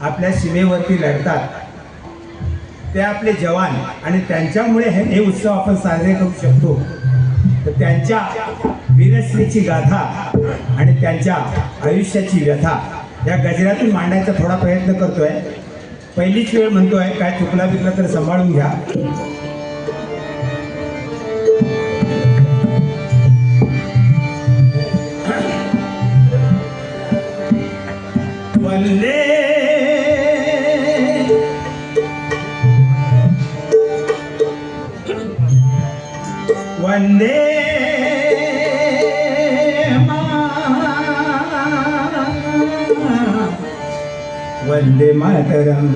आपल्या सीमेवरती लढतात. ते आपले जवान आणि त्यांच्यामुळे हे हे उत्सव आपण साजरे करू शकतो. तर त्यांच्या वीरश्रीची गाथा आणि त्यांच्या आयुष्याची व्यथा या गजरातून मांडायचा थोडा प्रयत्न करतोय. पहिलीच वेळ म्हणतोय काय चुकला बिकला तर सांभाळून घ्या. वंदे വന്ദേ വന്ദേ മാതരം.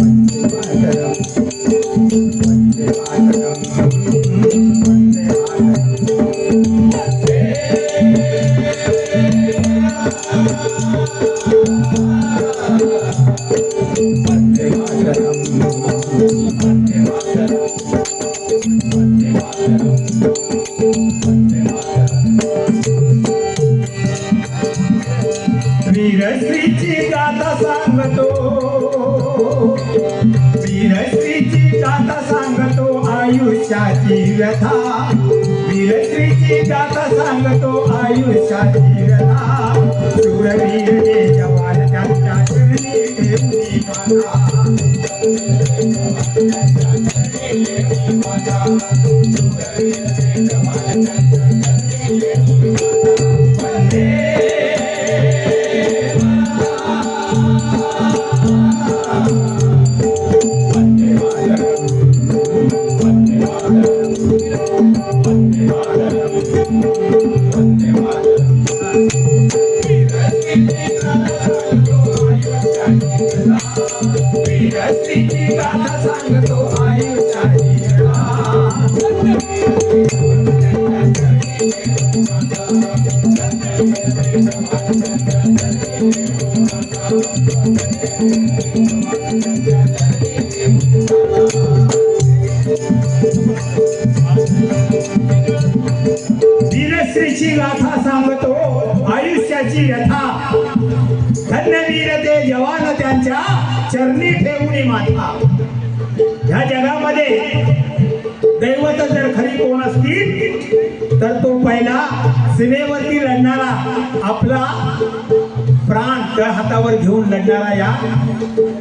വന്ദേ മാതരം. वीरश्रीची गाथा सांगतो. वीरश्रीची गाथा सांगतो. आयुष्याची व्यथा वीरश्रीची गाथा सांगतो. आयुष्याची व्यथा शूरवीर हे जवान त्यांच्या चरणी ठेवली सांगतो आयुष्याची व्यथा. धन्यवीर ते जवान त्यांच्या चरणी ठेवून माथा. ह्या जगामध्ये दैवत जर खरी कोण असतील तर तो पहिला सीमेवरती लढणारा आपला प्राण त्या हातावर घेऊन लढणारा या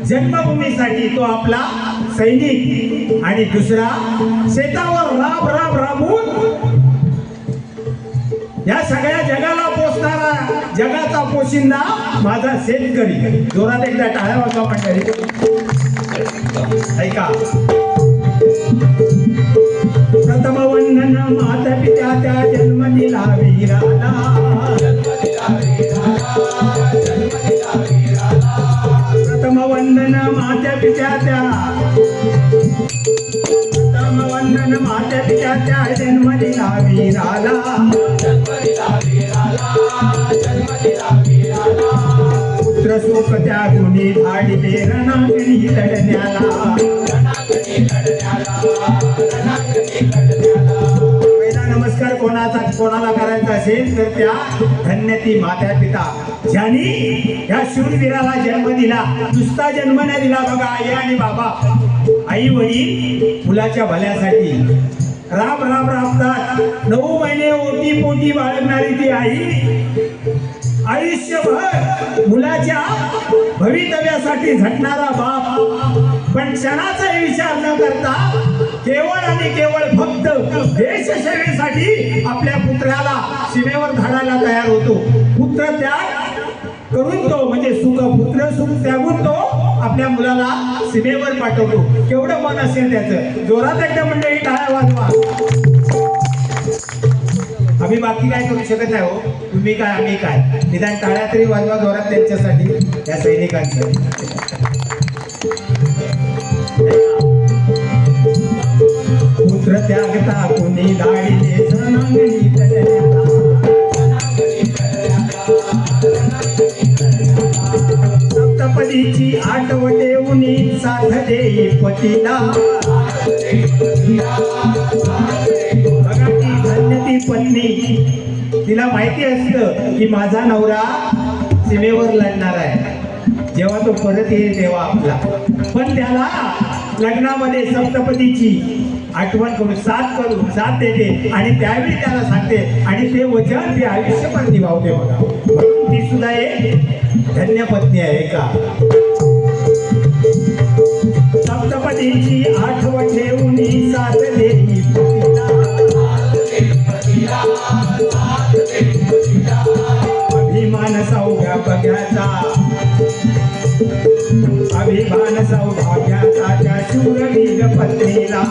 जन्मभूमीसाठी तो आपला सैनिक आणि दुसरा शेतावर राब राब राबून या सगळ्या जगाला पोचणारा जगाचा पोशिंदा माझा शेतकरी. जोरात एकदा टाळ्या वाजवा मंडळी. ऐका. प्रथम वंदन माता पित्या त्या जन्म दिला वीराला प्रथम वंदन मात्या पित्या त्या प्रथम वंदन मात्या पित्या त्या जन्म दिला वीराला पुत्र सुख त्या गुणी धाडिले रणांगणी लढण्याला. पहिला नमस्कार कोणाचा कोणाला करायचा असेल तर त्या धन्य ती माता पिता ज्यांनी या शूरवीराला जन्म दिला नुसता जन्म नाही दिला बघा आई आणि बाबा. आई वडील मुलाच्या भल्यासाठी. राब राब राबतात नऊ महिने ओटी पोटी बाळगणारी ती आई आयुष्यभर मुलाच्या भवितव्यासाठी झटणारा बाप. पण क्षणाचाही विचार न करता केवळ आणि केवळ फक्त देशसेवेसाठी आपल्या पुत्राला सीमेवर धाडायला तयार होतो. पुत्र त्याग करून तो म्हणजे सुख पुत्र सुख त्यागून तो आपल्या मुलाला सीमेवर पाठवतो. केवढं मन असेल त्याचं. जोरात एकदा मंडळी टाळ्या वाजवा. आम्ही बाकी काय करू शकत नाही हो. तुम्ही काय आम्ही काय? निदान टाळ्या तरी वाजवा जोरात त्यांच्यासाठी या सैनिकांसाठी. पुत्र त्यागता कोणी लाडीले जनांगणी सप्तपदीची आठवटे उनी साथ देई पतीला. बघा ती पत्नी. तिला माहिती असतं की माझा नवरा सीमेवर लढणार आहे. जेव्हा तो परत येईल तेव्हा आपला. पण त्याला लग्नामध्ये सप्तपतीची आठवण करून साथ करून साथ देते आणि त्यावेळी त्याला सांगते आणि ते वचन ते आयुष्यभर निभावते बघा. म्हणून ती सुद्धा एक धन्य पत्नी आहे का? सप्तपतीची आठवण ठेवून साथ देई अभिमान सौभाग्याचा अभिमान सौभाग्याचा त्या शूरवीर पत्नीला.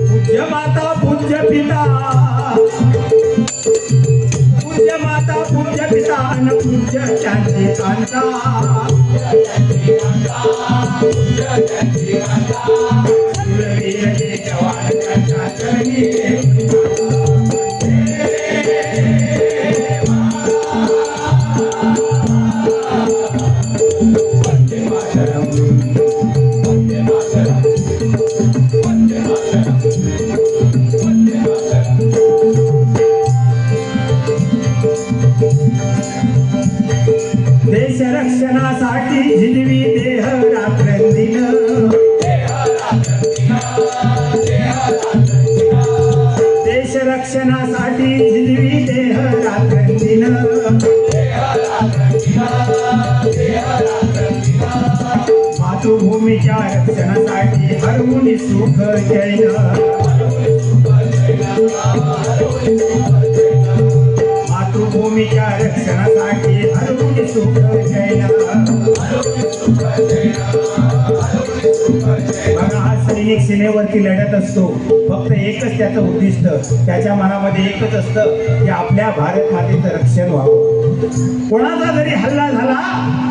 पूज्य माता पूज्य पिता. पूज्य माता पूज्य पिता अन पूज्य त्यांची कांता. Pero मातृभूमीच्या रक्षणासाठी हरवून सुख जैन बघा हा सैनिक सीमेवरती लढत असतो. फक्त एकच त्याचं उद्दिष्ट त्याच्या मनामध्ये एकच असतं की आपल्या भारत मातेचं रक्षण व्हावं. कोणाचा जरी हल्ला झाला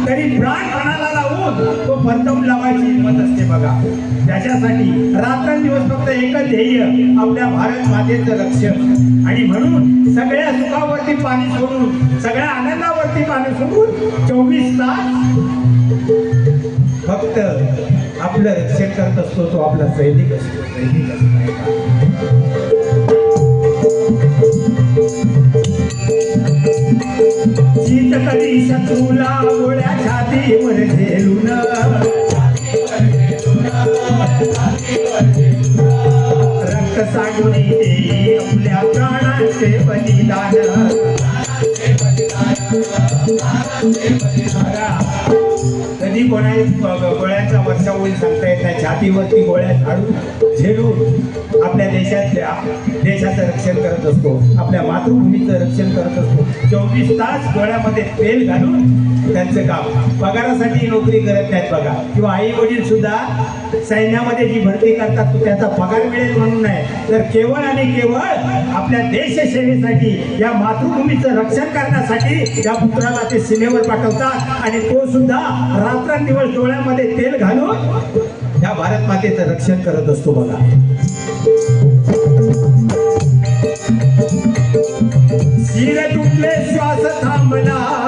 तरी प्राण प्राणाला लावून तो परतवून लावायची हिंमत असते बघा. त्याच्यासाठी रात्रंदिवस फक्त एकच ध्येय आपल्या भारत मातेचं लक्ष आणि म्हणून सगळ्या सुखावरती पाणी सोडून सगळ्या आनंदावरती पाणी सोडून चोवीस तास फक्त आपलं रक्षण करत असतो तो आपला सैनिक असतो सैनिक असतो. कधी शत्रूला गोळ्या छातीवर झेलून रक्त साठून देई आपल्या प्राणाचे बलिदान. कधी कोणा गोळ्यांचा वर्षा होईल सांगता येत नाही छातीवरती गोळ्या झाडून. झेडू आपल्या देशातल्या देशाचं रक्षण करत असतो. आपल्या मातृभूमीचं रक्षण करत असतो. चोवीस तास डोळ्यामध्ये तेल घालून त्यांचं काम. पगारासाठी नोकरी करत नाहीत बघा. किंवा आई वडील सुद्धा सैन्यामध्ये जी भरती करतात तो त्याचा पगार मिळेल म्हणून नाही. तर केवळ आणि केवळ आपल्या देशसेवेसाठी या मातृभूमीचं रक्षण करण्यासाठी या पुत्राला ते सीमेवर पाठवतात. आणि तो सुद्धा रात्रंदिवस डोळ्यामध्ये तेल घालून या भारत मातेचं रक्षण करत असतो बघा. शिर तुटले श्वास थांबला.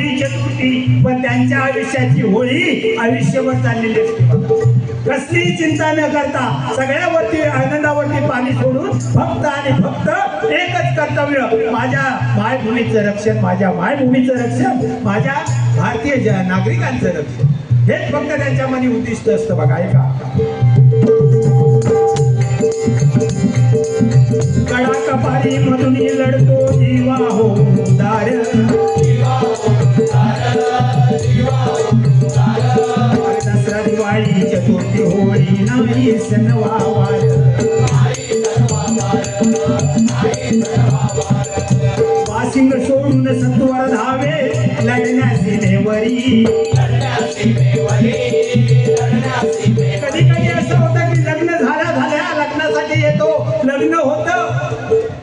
होळी चतुर्थी पण त्यांच्या आयुष्याची होळी आयुष्यभर चाललेली असते कसलीही चिंता न करता सगळ्यावरती आनंदावरती पाणी सोडून फक्त आणि फक्त एकच कर्तव्य माझ्या मायभूमीचं रक्षण माझ्या मायभूमीचं रक्षण माझ्या भारतीय नागरिकांचं रक्षण. हेच फक्त त्यांच्या उद्दिष्ट असतं बघा ऐका. कडा कपारी मधून लढतो जीवा हो दार दसरा दिवाळी चतुर्थी होळी नाही वासिंग सोडून सत्वर धावे लढण्याची देवरी कधी कधी असं होतं की लग्न झाल्या झाल्या लग्नासाठी येतो लग्न होतं.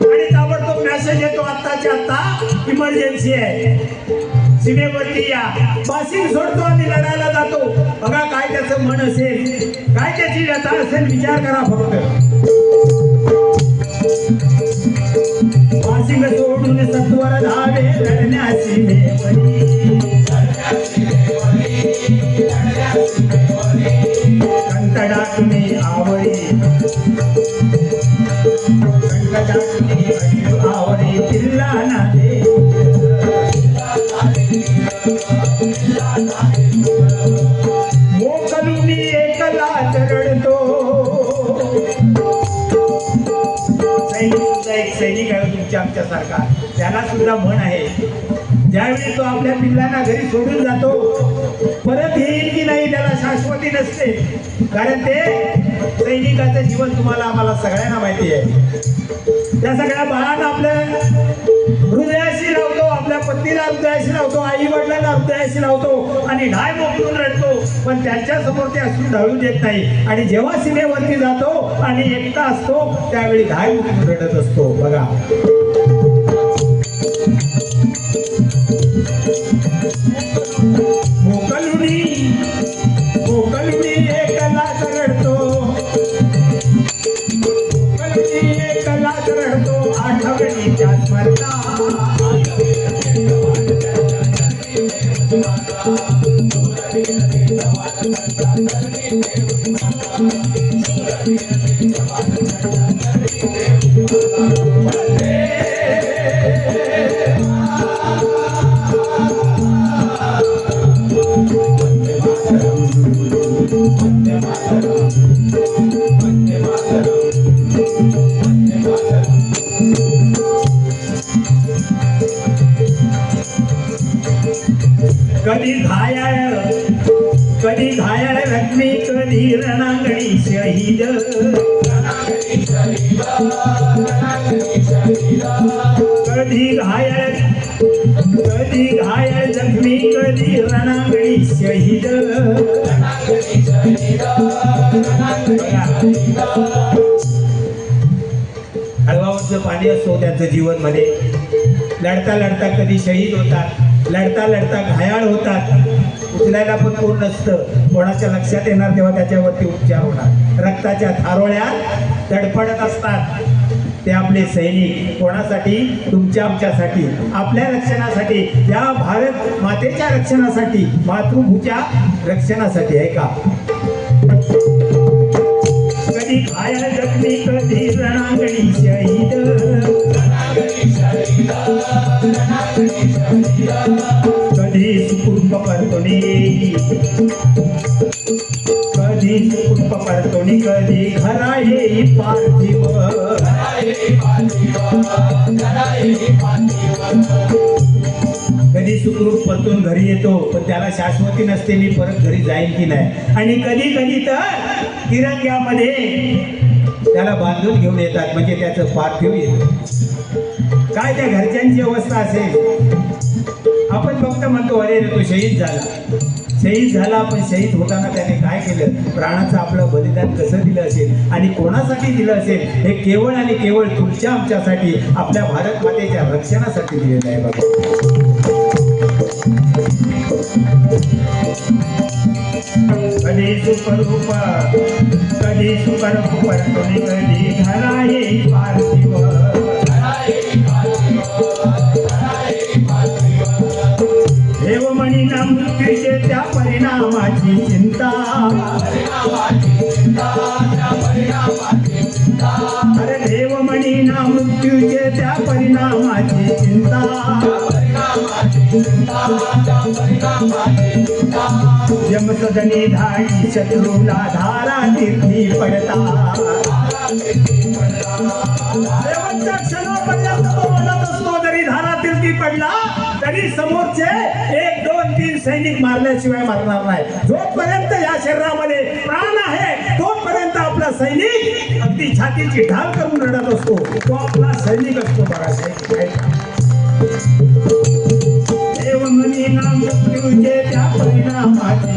आणि ताबडतोब मेसेज येतो आत्ताच्या आत्ता. इमर्जन्सी आहे. सीमेवरती या. पासिंग सोडतो आणि लढायला जातो. बघा काय त्याचं मन असेल. काय त्याची व्यथा असेल विचार करा फक्त. पासिंग सोडून सत्वर धावे लढण्याची तुमच्या त्याला सुद्धा म्हण आहे. ज्यावेळी तो आपल्या पिल्लांना घरी सोडून जातो परत येईल की नाही त्याला शाश्वती नसते. कारण ते सैनिकाचं जीवन तुम्हाला आम्हाला सगळ्यांना माहिती आहे. त्या सगळ्या बाळांना आपल्या हृदयाशी लावतो आपल्या पत्नीला हृदयाशी लावतो आई वडिलांना हृदयाशी लावतो आणि ढाय मोकळून रडतो. पण त्यांच्यासमोर ते असून ढळू देत नाही. आणि जेव्हा सीमेवरती जातो आणि एकटा असतो त्यावेळी ढाय मोकळून रडत असतो. बघा. आठवणीच्या स्मरता कधी घायाळ रत्नी कधी रणांगणी शहीद कधी घायाळ कधी घायाळ जखमी कधी रणांगणी शहीद हळवाचं पाणी असतो त्यांचं जीवनमध्ये लढता लढता कधी शहीद होतात लढता लढता घायाळ होतात. उचलायला पण कोण नसतं. कोणाच्या लक्षात येणार तेव्हा त्याच्यावरती उपचार होणार. रक्ताच्या थारोळ्या तडफडत असतात. ते आपले सैनिक. कोणासाठी? तुमच्या आमच्यासाठी. आपल्या रक्षणासाठी. या भारत मातेच्या रक्षणासाठी. मातृभूच्या रक्षणासाठी आहे का? कधी घायल जखमी कधी रणांगणी शहीद. सुकुर्प कधी घरा पार्थिव कधी सुखरूप परतून घरी येतो पण त्याला शाश्वती नसते मी परत घरी जाईल की नाही. आणि कधी कधी तर तिरंग्यामध्ये त्याला बांधून घेऊन येतात म्हणजे त्याचं पार्थिव येतं काय त्या घरच्यांची अवस्था असेल? आपण फक्त म्हणतो अरे रे तो शहीद झाला. शहीद झाला पण शहीद होताना त्याने काय केलं? प्राणाचं आपलं बलिदान कसं दिलं असेल? आणि कोणासाठी दिलं असेल? हे केवळ आणि केवळ तुमच्या आमच्यासाठी आपल्या भारत मातेच्या रक्षणासाठी दिलेलं आहे बाबा. कधी सुखरूप कधी सुखरूप परतोनी कधी यमसदनी धाडी शत्रूला धारा तीर्थी पडता. क्षणापर्यंत तो म्हणत असतो जरी धारा तिरकी पडला तरी समोरचे एक दोन तीन सैनिक मारल्याशिवाय मारणार नाही. जोपर्यंत या शरीरामध्ये प्राण आहे तोपर्यंत आपला सैनिक अगदी छातीची ढाल करून रडत असतो. तो आपला सैनिक असतो बघा साहेब देव म्हणीना मृत्यूचे त्या परिणामाची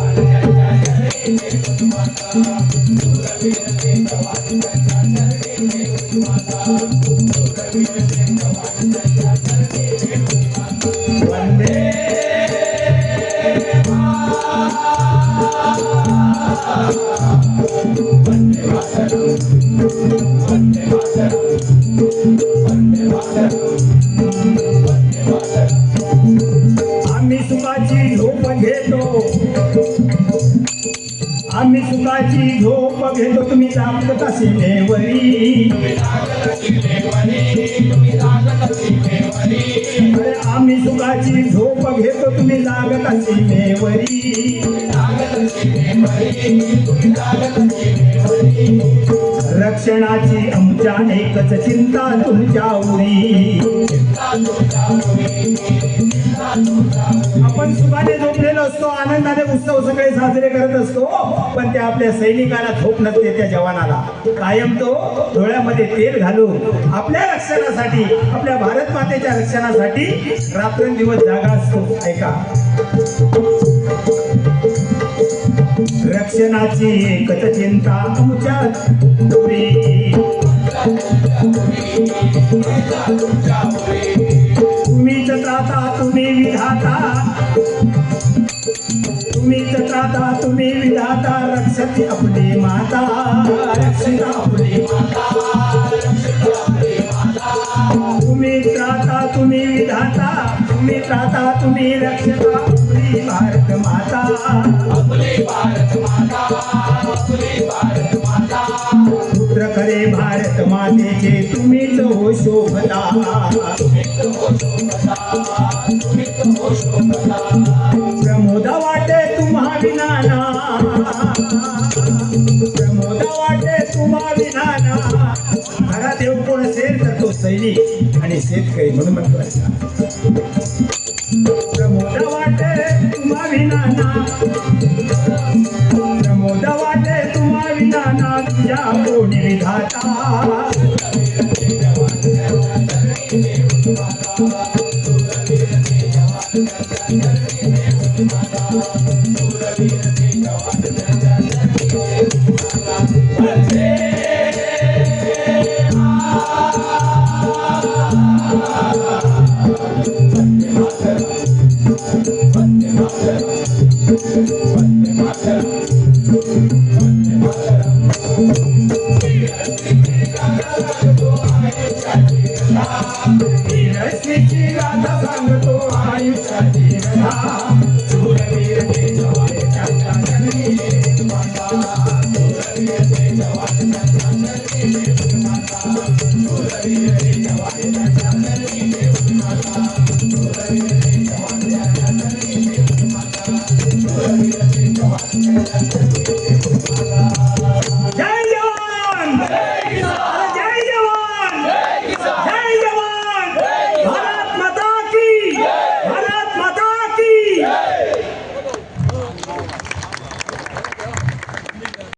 आम्ही सुखाची झोप घेतो. आम्ही सुखाची झोप घेतो. तुम्ही जागत सीमेवरी अरे आम्ही सुखाची झोप घेतो. तुम्ही जागत सीमेवरी रक्षणाची आमच्या एकच चिंता तुमच्या उरी. आपण सुखाने झोपलेलो असतो आनंदाने उत्सव सगळे साजरे करत असतो पण त्या आपल्या सैनिकाला झोप नसते त्या जवानाला. कायम तो डोळ्यामध्ये तेल घालून आपल्या रक्षणासाठी आपल्या भारत मातेच्या रक्षणासाठी रात्रंदिवस जागा असतो. ऐका. रक्षणाची एकच चिंता तुमच्या पुरी तुम्हीच त्राता तुम्ही विधाता. तुम्हीच त्राता तुम्ही विधाता. रक्षती आपली माता. रक्षिता आपली तुम्ही त्राता तुम्ही विधाता. तुम्ही त्राता तुम्ही रक्षता. पुत्र भारत मातेचे तुम्हीच हो शोभता. प्रमोद वाटे तुम्हा विनाना. प्रमोद वाटे तुम्हा विनाना. घरात येऊन कोण असेल तर तो सैनिक आणि शेतकरी म्हणून म्हणतो तुझ्या विधाता आयुष्याची